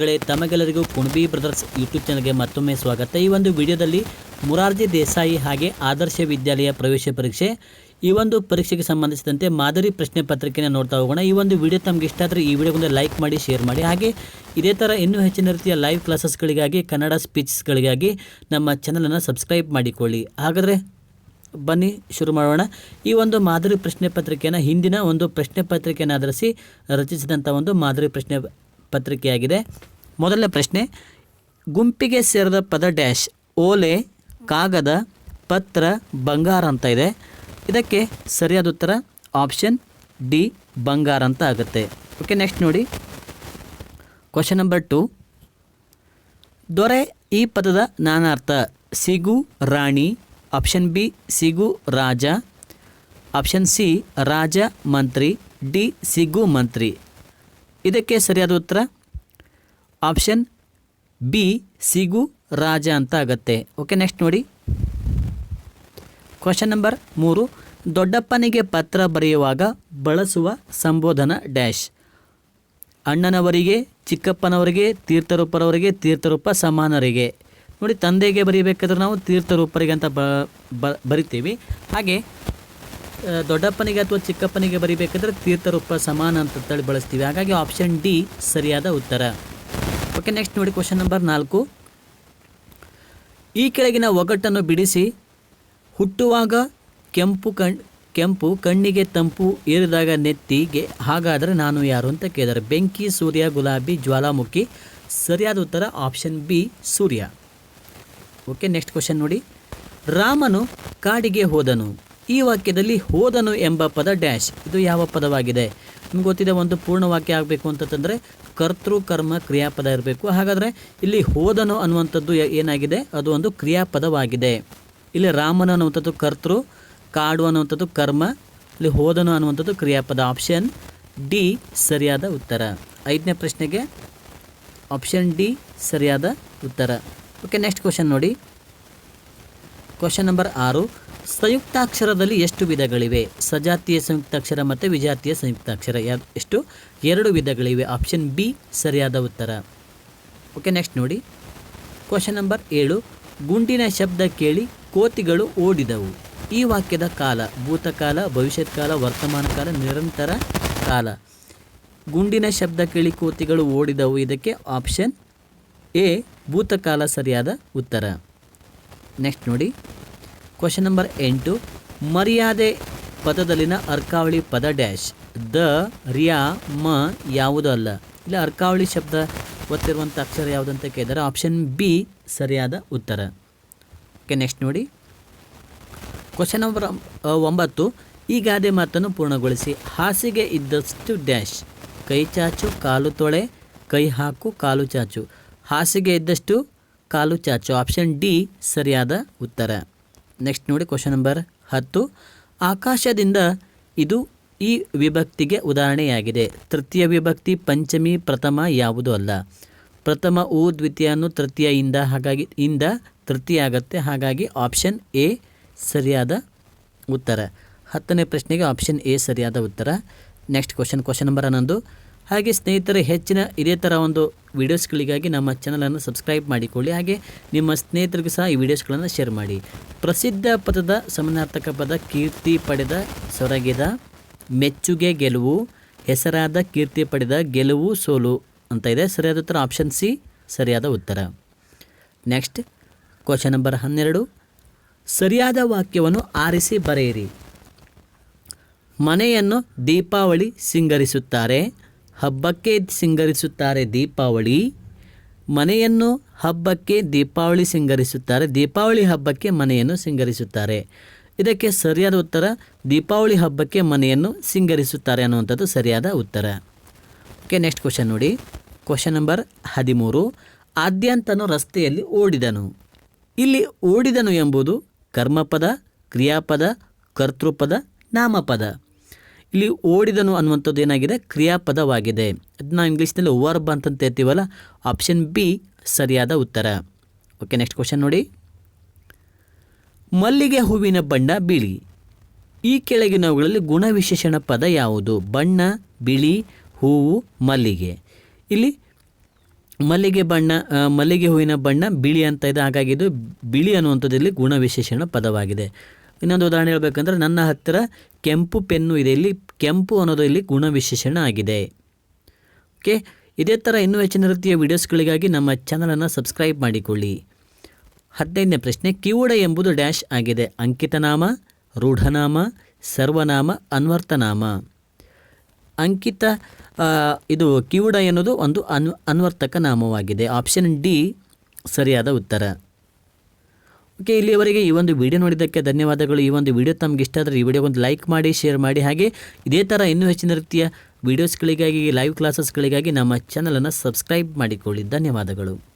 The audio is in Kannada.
ಗಳೇ ತಮಗೆಲ್ಲರಿಗೂ ಕುಣಬಿ ಬ್ರದರ್ಸ್ ಯೂಟ್ಯೂಬ್ ಚಾನಲ್ಗೆ ಮತ್ತೊಮ್ಮೆ ಸ್ವಾಗತ. ಈ ಒಂದು ವಿಡಿಯೋದಲ್ಲಿ ಮುರಾರ್ಜಿ ದೇಸಾಯಿ ಹಾಗೆ ಆದರ್ಶ ವಿದ್ಯಾಲಯ ಪ್ರವೇಶ ಪರೀಕ್ಷೆ, ಈ ಒಂದು ಪರೀಕ್ಷೆಗೆ ಸಂಬಂಧಿಸಿದಂತೆ ಮಾದರಿ ಪ್ರಶ್ನೆ ಪತ್ರಿಕೆಯನ್ನು ನೋಡ್ತಾ ಹೋಗೋಣ. ಈ ಒಂದು ವಿಡಿಯೋ ತಮಗೆ ಇಷ್ಟ ಆದರೆ ಈ ವಿಡಿಯೋಗೊಂದು ಲೈಕ್ ಮಾಡಿ, ಶೇರ್ ಮಾಡಿ. ಹಾಗೆ ಇದೇ ಥರ ಇನ್ನೂ ಹೆಚ್ಚಿನ ರೀತಿಯ ಲೈವ್ ಕ್ಲಾಸಸ್ಗಳಿಗಾಗಿ, ಕನ್ನಡ ಸ್ಪೀಚ್ಗಳಿಗಾಗಿ ನಮ್ಮ ಚಾನಲನ್ನು ಸಬ್ಸ್ಕ್ರೈಬ್ ಮಾಡಿಕೊಳ್ಳಿ. ಹಾಗಾದರೆ ಬನ್ನಿ, ಶುರು ಮಾಡೋಣ. ಈ ಒಂದು ಮಾದರಿ ಪ್ರಶ್ನೆ ಪತ್ರಿಕೆಯನ್ನು ಹಿಂದಿನ ಒಂದು ಪ್ರಶ್ನೆ ಪತ್ರಿಕೆಯನ್ನು ಆಧರಿಸಿ ರಚಿಸಿದಂಥ ಒಂದು ಮಾದರಿ ಪ್ರಶ್ನೆ ಪತ್ರಿಕೆಯಾಗಿದೆ. ಮೊದಲನೇ ಪ್ರಶ್ನೆ, ಗುಂಪಿಗೆ ಸೇರಿದ ಪದ ಡ್ಯಾಶ್, ಓಲೆ, ಕಾಗದ, ಪತ್ರ, ಬಂಗಾರ ಅಂತ ಇದೆ. ಇದಕ್ಕೆ ಸರಿಯಾದ ಉತ್ತರ ಆಪ್ಷನ್ ಡಿ, ಬಂಗಾರ ಅಂತ ಆಗುತ್ತೆ. ಓಕೆ, ನೆಕ್ಸ್ಟ್ ನೋಡಿ. Question number two. ದೊರೆ ಈ ಪದದ ನಾನಾರ್ಥ, ಸಿಗು, ರಾಣಿ. ಆಪ್ಷನ್ ಬಿ, ಸಿಗು, ರಾಜ. ಆಪ್ಷನ್ ಸಿ, ರಾಜ, ಮಂತ್ರಿ. ಡಿ, ಸಿಗು, ಮಂತ್ರಿ. ಇದಕ್ಕೆ ಸರಿಯಾದ ಉತ್ತರ? ಆಪ್ಷನ್ ಬಿ, ಸಿಗು, ರಾಜ ಅಂತ ಆಗತ್ತೆ. ಓಕೆ, ನೆಕ್ಸ್ಟ್ ನೋಡಿ. ಕ್ವಶನ್ ನಂಬರ್ ಮೂರು, ದೊಡ್ಡಪ್ಪನಿಗೆ ಪತ್ರ ಬರೆಯುವಾಗ ಬಳಸುವ ಸಂಬೋಧನ ಡ್ಯಾಶ್. ಅಣ್ಣನವರಿಗೆ, ಚಿಕ್ಕಪ್ಪನವರಿಗೆ, ತೀರ್ಥರೂಪರವರಿಗೆ, ತೀರ್ಥರೂಪ ಸಮಾನರಿಗೆ. ನೋಡಿ, ತಂದೆಗೆ ಬರೀಬೇಕಾದ್ರೆ ನಾವು ತೀರ್ಥರೂಪರಿಗೆ ಅಂತ ಬರಿತೀವಿ. ಹಾಗೆ ದೊಡ್ಡಪ್ಪನಿಗೆ ಅಥವಾ ಚಿಕ್ಕಪ್ಪನಿಗೆ ಬರಿಬೇಕಾದ್ರೆ ತೀರ್ಥರೂಪ ಸಮಾನ ಅಂತ ಹೇಳಿ ಬಳಸ್ತೀವಿ. ಹಾಗಾಗಿ ಆಪ್ಷನ್ ಡಿ ಸರಿಯಾದ ಉತ್ತರ. ಓಕೆ ನೆಕ್ಸ್ಟ್ ನೋಡಿ ಕ್ವಶನ್ ನಂಬರ್ ನಾಲ್ಕು. ಈ ಕೆಳಗಿನ ಒಗಟನ್ನು ಬಿಡಿಸಿ, ಹುಟ್ಟುವಾಗ ಕೆಂಪು ಕಣ್, ಕೆಂಪು ಕಣ್ಣಿಗೆ ತಂಪು ಏರಿದಾಗ ನೆತ್ತಿಗೆ, ಹಾಗಾದರೆ ನಾನು ಯಾರು ಅಂತ ಕೇಳಿದ್ದಾರೆ. ಬೆಂಕಿ, ಸೂರ್ಯ, ಗುಲಾಬಿ, ಜ್ವಾಲಾಮುಖಿ, ಸರಿಯಾದ ಉತ್ತರ ಆಪ್ಷನ್ ಬಿ ಸೂರ್ಯ. ಓಕೆ ನೆಕ್ಸ್ಟ್ ಕ್ವಶನ್ ನೋಡಿ. ರಾಮನು ಕಾಡಿಗೆ ಹೋದನು. ಈ ವಾಕ್ಯದಲ್ಲಿ ಹೋದನು ಎಂಬ ಪದ ಡ್ಯಾಶ್. ಇದು ಯಾವ ಪದವಾಗಿದೆ? ನಿಮ್ಗೆ ಗೊತ್ತಿದೆ, ಒಂದು ಪೂರ್ಣ ವಾಕ್ಯ ಆಗಬೇಕು ಅಂತಂದರೆ ಕರ್ತೃ, ಕರ್ಮ, ಕ್ರಿಯಾಪದ ಇರಬೇಕು. ಹಾಗಾದರೆ ಇಲ್ಲಿ ಹೋದನು ಅನ್ನುವಂಥದ್ದು ಏನಾಗಿದೆ? ಅದು ಒಂದು ಕ್ರಿಯಾಪದವಾಗಿದೆ. ಇಲ್ಲಿ ರಾಮನು ಅನ್ನುವಂಥದ್ದು ಕರ್ತೃ, ಕಾಡು ಅನ್ನುವಂಥದ್ದು ಕರ್ಮ, ಇಲ್ಲಿ ಹೋದನು ಅನ್ನುವಂಥದ್ದು ಕ್ರಿಯಾಪದ. ಆಪ್ಷನ್ ಡಿ, ಸರಿಯಾದ ಉತ್ತರ. ಐದನೇ ಪ್ರಶ್ನೆಗೆ ಆಪ್ಷನ್ ಡಿ, ಸರಿಯಾದ ಉತ್ತರ. ಓಕೆ, ನೆಕ್ಸ್ಟ್ ಕ್ವಶನ್ ನೋಡಿ. ಕ್ವಶನ್ ನಂಬರ್ ಆರು. ಸಂಯುಕ್ತಾಕ್ಷರದಲ್ಲಿ ಎಷ್ಟು ವಿಧಗಳಿವೆ? ಸಜಾತಿಯ ಸಂಯುಕ್ತಾಕ್ಷರ ಮತ್ತು ವಿಜಾತಿಯ ಸಂಯುಕ್ತಾಕ್ಷರ. ಎಷ್ಟು? ಎರಡು ವಿಧಗಳಿವೆ. ಆಪ್ಷನ್ ಬಿ, ಸರಿಯಾದ ಉತ್ತರ. ಓಕೆ, ನೆಕ್ಸ್ಟ್ ನೋಡಿ. ಕ್ವಶನ್ ನಂಬರ್ ಏಳು. ಗುಂಡಿನ ಶಬ್ದ ಕೇಳಿ ಕೋತಿಗಳು ಓಡಿದವು. ಈ ವಾಕ್ಯದ ಕಾಲ, ಭೂತಕಾಲ ಭವಿಷ್ಯತ್ ಕಾಲ ವರ್ತಮಾನ ಕಾಲ ನಿರಂತರ ಕಾಲ. ಗುಂಡಿನ ಶಬ್ದ ಕೇಳಿ ಕೋತಿಗಳು ಓಡಿದವು. ಇದಕ್ಕೆ ಆಪ್ಷನ್ ಎ, ಭೂತಕಾಲ ಸರಿಯಾದ ಉತ್ತರ. ನೆಕ್ಸ್ಟ್ ನೋಡಿ. ಕ್ವಶನ್ ನಂಬರ್ ಎಂಟು. ಮರ್ಯಾದೆ ಪದದಲ್ಲಿನ ಅರ್ಕಾವಳಿ ಪದ ಡ್ಯಾಶ್. ದ, ರಿಯಾ, ಮ ಯಾವುದೂ ಅಲ್ಲ. ಇಲ್ಲ ಅರ್ಕಾವಳಿ ಶಬ್ದ ಗೊತ್ತಿರುವಂಥ ಅಕ್ಷರ ಯಾವುದಂತ ಕೇಳಿದರೆ ಆಪ್ಷನ್ ಬಿ ಸರಿಯಾದ ಉತ್ತರ. ಓಕೆ ನೆಕ್ಸ್ಟ್ ನೋಡಿ. ಕ್ವಶನ್ ನಂಬರ್ ಒಂಬತ್ತು. ಈ ಗಾದೆ ಮಾತನ್ನು ಪೂರ್ಣಗೊಳಿಸಿ. ಹಾಸಿಗೆ ಇದ್ದಷ್ಟು ಡ್ಯಾಶ್. ಕೈ ಚಾಚು, ಕಾಲು ತೊಳೆ, ಕೈ ಹಾಕು, ಕಾಲು ಚಾಚು. ಹಾಸಿಗೆ ಇದ್ದಷ್ಟು, ಕಾಲು ಚಾಚು. ಆಪ್ಷನ್ ಡಿ ಸರಿಯಾದ ಉತ್ತರ. ನೆಕ್ಸ್ಟ್ ನೋಡಿ ಕ್ವಶನ್ ನಂಬರ್ ಹತ್ತು. ಆಕಾಶದಿಂದ ಇದು ಈ ವಿಭಕ್ತಿಗೆ ಉದಾಹರಣೆಯಾಗಿದೆ. ತೃತೀಯ ವಿಭಕ್ತಿ ಪಂಚಮಿ, ಪ್ರಥಮ ಯಾವುದೂ ಅಲ್ಲ. ಪ್ರಥಮ ಉ ದ್ವಿತೀಯನು ತೃತೀಯ ಇಂದ ಹಾಗಾಗಿ, ಇಂದ ತೃತೀಯ ಆಗುತ್ತೆ. ಹಾಗಾಗಿ ಆಪ್ಷನ್ ಎ ಸರಿಯಾದ ಉತ್ತರ. ಹತ್ತನೇ ಪ್ರಶ್ನೆಗೆ ಆಪ್ಷನ್ ಎ ಸರಿಯಾದ ಉತ್ತರ. ನೆಕ್ಸ್ಟ್ ಕ್ವಶನ್ ಕ್ವಶನ್ ನಂಬರ್ ಹನ್ನೊಂದು. ಹಾಗೆ ಸ್ನೇಹಿತರೆ, ಹೆಚ್ಚಿನ ಇದೇ ಥರ ಒಂದು ವಿಡಿಯೋಸ್ಗಳಿಗಾಗಿ ನಮ್ಮ ಚಾನಲನ್ನು ಸಬ್ಸ್ಕ್ರೈಬ್ ಮಾಡಿಕೊಳ್ಳಿ. ಹಾಗೆ ನಿಮ್ಮ ಸ್ನೇಹಿತರಿಗೂ ಸಹ ಈ ವಿಡಿಯೋಸ್ಗಳನ್ನು ಶೇರ್ ಮಾಡಿ. ಪ್ರಸಿದ್ಧ ಪದದ ಸಮನಾರ್ಥಕ ಪದ ಕೀರ್ತಿ ಪಡೆದ ಸೊರಗಿದ ಮೆಚ್ಚುಗೆ ಗೆಲುವು, ಹೆಸರಾದ ಕೀರ್ತಿ ಪಡೆದ ಗೆಲುವು ಸೋಲು ಅಂತ ಇದೆ. ಸರಿಯಾದ ಉತ್ತರ ಆಪ್ಷನ್ ಸಿ ಸರಿಯಾದ ಉತ್ತರ. ನೆಕ್ಸ್ಟ್ ಕ್ವಶನ್ ನಂಬರ್ ಹನ್ನೆರಡು. ಸರಿಯಾದ ವಾಕ್ಯವನ್ನು ಆರಿಸಿ ಬರೆಯಿರಿ. ಮನೆಯನ್ನು ದೀಪಾವಳಿ ಸಿಂಗರಿಸುತ್ತಾರೆ. ಹಬ್ಬಕ್ಕೆ ಸಿಂಗರಿಸುತ್ತಾರೆ ದೀಪಾವಳಿ. ಮನೆಯನ್ನು ಹಬ್ಬಕ್ಕೆ ದೀಪಾವಳಿ ಸಿಂಗರಿಸುತ್ತಾರೆ. ದೀಪಾವಳಿ ಹಬ್ಬಕ್ಕೆ ಮನೆಯನ್ನು ಸಿಂಗರಿಸುತ್ತಾರೆ. ಇದಕ್ಕೆ ಸರಿಯಾದ ಉತ್ತರ, ದೀಪಾವಳಿ ಹಬ್ಬಕ್ಕೆ ಮನೆಯನ್ನು ಸಿಂಗರಿಸುತ್ತಾರೆ ಅನ್ನುವಂಥದ್ದು ಸರಿಯಾದ ಉತ್ತರ. ಓಕೆ ನೆಕ್ಸ್ಟ್ ಕ್ವಶನ್ ನೋಡಿ. ಕ್ವಶನ್ ನಂಬರ್ ಹದಿಮೂರು. ಆದ್ಯಂತನು ರಸ್ತೆಯಲ್ಲಿ ಓಡಿದನು. ಇಲ್ಲಿ ಓಡಿದನು ಎಂಬುದು ಕರ್ಮಪದ, ಕ್ರಿಯಾಪದ, ಕರ್ತೃಪದ, ನಾಮಪದ. ಇಲ್ಲಿ ಓಡಿದನು ಅನ್ನುವಂಥದ್ದು ಏನಾಗಿದೆ? ಕ್ರಿಯಾಪದವಾಗಿದೆ. ಅದನ್ನ ಇಂಗ್ಲೀಷ್ನಲ್ಲಿ ವರ್ಬ್ ಅಂತ ಹೇಳ್ತೀವಲ್ಲ ಆಪ್ಷನ್ ಬಿ ಸರಿಯಾದ ಉತ್ತರ. ಓಕೆ ನೆಕ್ಸ್ಟ್ ಕ್ವಶನ್ ನೋಡಿ. ಮಲ್ಲಿಗೆ ಹೂವಿನ ಬಣ್ಣ ಬಿಳಿ. ಈ ಕೆಳಗಿನವುಗಳಲ್ಲಿ ಗುಣವಿಶೇಷಣ ಪದ ಯಾವುದು? ಬಣ್ಣ, ಬಿಳಿ, ಹೂವು, ಮಲ್ಲಿಗೆ. ಇಲ್ಲಿ ಮಲ್ಲಿಗೆ ಬಣ್ಣ ಮಲ್ಲಿಗೆ ಹೂವಿನ ಬಣ್ಣ ಬಿಳಿ ಅಂತ ಇದೆ. ಹಾಗಾಗಿ ಇದು ಬಿಳಿ ಅನ್ನುವಂಥದ್ದು ಇಲ್ಲಿ ಗುಣವಿಶೇಷಣ ಪದವಾಗಿದೆ. ಇನ್ನೊಂದು ಉದಾಹರಣೆ ಹೇಳಬೇಕಂದ್ರೆ ನನ್ನ ಹತ್ತಿರ ಕೆಂಪು ಪೆನ್ನು ಇದೆ. ಇಲ್ಲಿ ಕೆಂಪು ಅನ್ನೋದು ಇಲ್ಲಿ ಗುಣವಿಶೇಷಣ ಆಗಿದೆ. ಓಕೆ? ಇದೇ ಥರ ಇನ್ನೂ ಹೆಚ್ಚಿನ ರೀತಿಯ ವಿಡಿಯೋಸ್ಗಳಿಗಾಗಿ ನಮ್ಮ ಚಾನಲನ್ನು ಸಬ್ಸ್ಕ್ರೈಬ್ ಮಾಡಿಕೊಳ್ಳಿ. ಹದಿನೈದನೇ ಪ್ರಶ್ನೆ, ಕಿವುಡ ಎಂಬುದು ಡ್ಯಾಶ್ ಆಗಿದೆ. ಅಂಕಿತನಾಮ, ರೂಢನಾಮ, ಸರ್ವನಾಮ, ಅನ್ವರ್ತನಾಮ. ಅಂಕಿತ ಇದು ಕಿವುಡ ಎನ್ನುವುದು ಒಂದು ಅನ್ ಅನ್ವರ್ತಕ ನಾಮವಾಗಿದೆ. ಆಪ್ಷನ್ ಡಿ ಸರಿಯಾದ ಉತ್ತರ. ಓಕೆ ಇಲ್ಲಿಯವರೆಗೆ ಈ ಒಂದು ವಿಡಿಯೋ ನೋಡಿದ್ದಕ್ಕೆ ಧನ್ಯವಾದಗಳು. ಈ ಒಂದು ವಿಡಿಯೋ ತಮಗೆ ಇಷ್ಟ ಆದರೆ ಈ ವಿಡಿಯೋಗೊಂದು ಲೈಕ್ ಮಾಡಿ, ಶೇರ್ ಮಾಡಿ. ಹಾಗೆ ಇದೇ ಥರ ಇನ್ನೂ ಹೆಚ್ಚಿನ ರೀತಿಯ ವಿಡಿಯೋಸ್ಗಳಿಗಾಗಿ ಲೈವ್ ಕ್ಲಾಸಸ್ಗಳಿಗಾಗಿ ನಮ್ಮ ಚಾನಲನ್ನು ಸಬ್ಸ್ಕ್ರೈಬ್ ಮಾಡಿಕೊಳ್ಳಿ. ಧನ್ಯವಾದಗಳು.